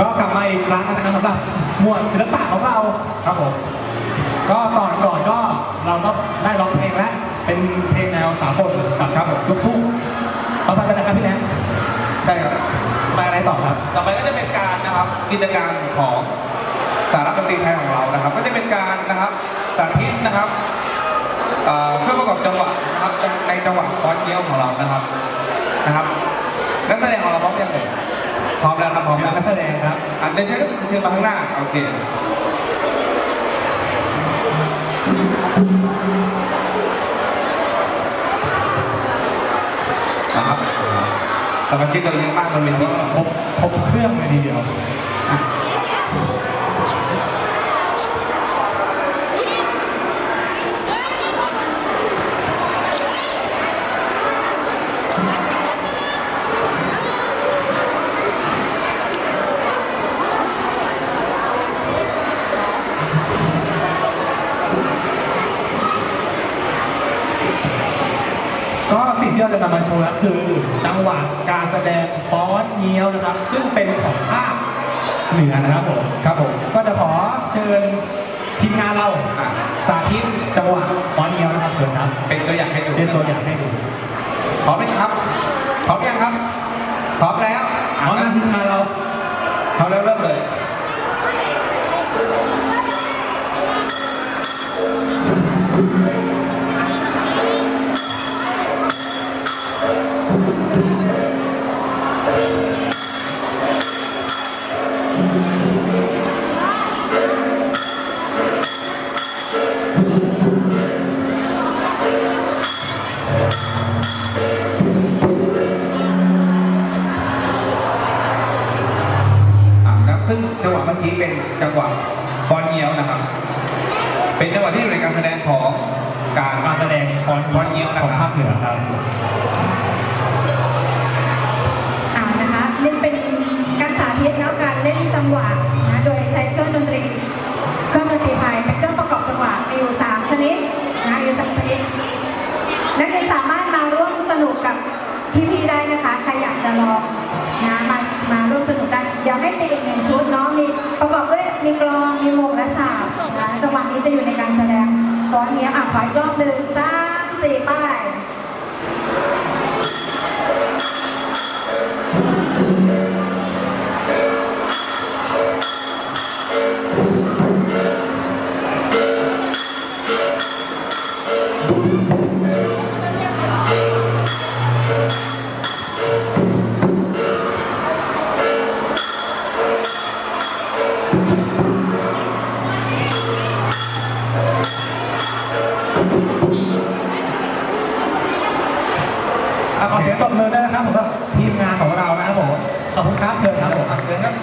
ก็กลับมาอีกครั้งนะครับสำหรับหมวดศิลปะของเราครับผมก็ตอนก่อนก็เราก็ได้ร้องเพลงแล้วเป็นเพลงแนวสากลกับครับผมลูกทุ่งต่อไปเป็นอะไรครับพี่แนนใช่ครับไปอะไรต่อครับ ต่อไปก็จะเป็นการนะครับกิจกรรมของสารดนตรีไทยของเรานะครับ ก็จะเป็นการนะครับสาธิตนะครับเอ่อเครื่องประกอบจังหวะนะครับในจังหวะคอนเดียวของเรานะครับนะครับนักแสดงของเราพร้อมยังเลยพร้อมแล้วครับพร้อมเชิแล้วญนักแสดง ครับอะเดินเชิญเชิญมาข้างหน้าโอเคนะครับสมาชิกเราเยอะมากบนเวทีครบครบเครื่องเลยทีเดียว ก็สิ่งที่เราจะนำมาโชว์ก็คือจังหวะการแสดงฟ้อนเงี้ยวนะครับ ซึ่งเป็นของภาคเหนือนะครับผมครับผมก็จะขอเชิญทีมงานเราอะสาธิตจังหวะฟ้อนเงี้ยวนะครับเชิญครับเป็นตัวอย่างให้ดูเป็นตัวอย่างให้ดูพร้อมไหมครับพร้อมยังครับพร้อมแล้วเอาหน้าทีมงานเรา พร้อมแล้วเริ่มเลย จังหวะเมื่อกี้เป็นจังหวะฟอนเงียวนะครับ เป็นจังหวะที่อยู่ในการแสดงของการการแสดงฟ้อนฟ้อนเงี้ยวนะครับของภาคเหนือครับอ่านะคะนี่เป็นการสาธิตแล้วการเล่นจังหวะนะโดยใช้เครื่องดนตรีเครื่องดนตรีไทยเป็นเครื่องประกอบจังหวะมีอยู่สามชนิดนะอยู่สามชนิดนักเรียนสามารถมาร่วมสนุกกับพี่ๆได้นะคะใครอยากจะลองนะมามาร่วมสนุกได้เดี๋ยวให้ติดอีกหนึ่งชุดเนาะมี ประกอบด้วยมีกลองมีโมงและสาวนะจังหวะนี้จะอยู่ในการแสดงตอนนี้อะขออีกรอบหนึ่งสามสี่ป้าย ปรบมือด้วยนะครับผมกับทีมงานของเรานะครับผมขอบคุณครับเชิญครับผม เชิญครับ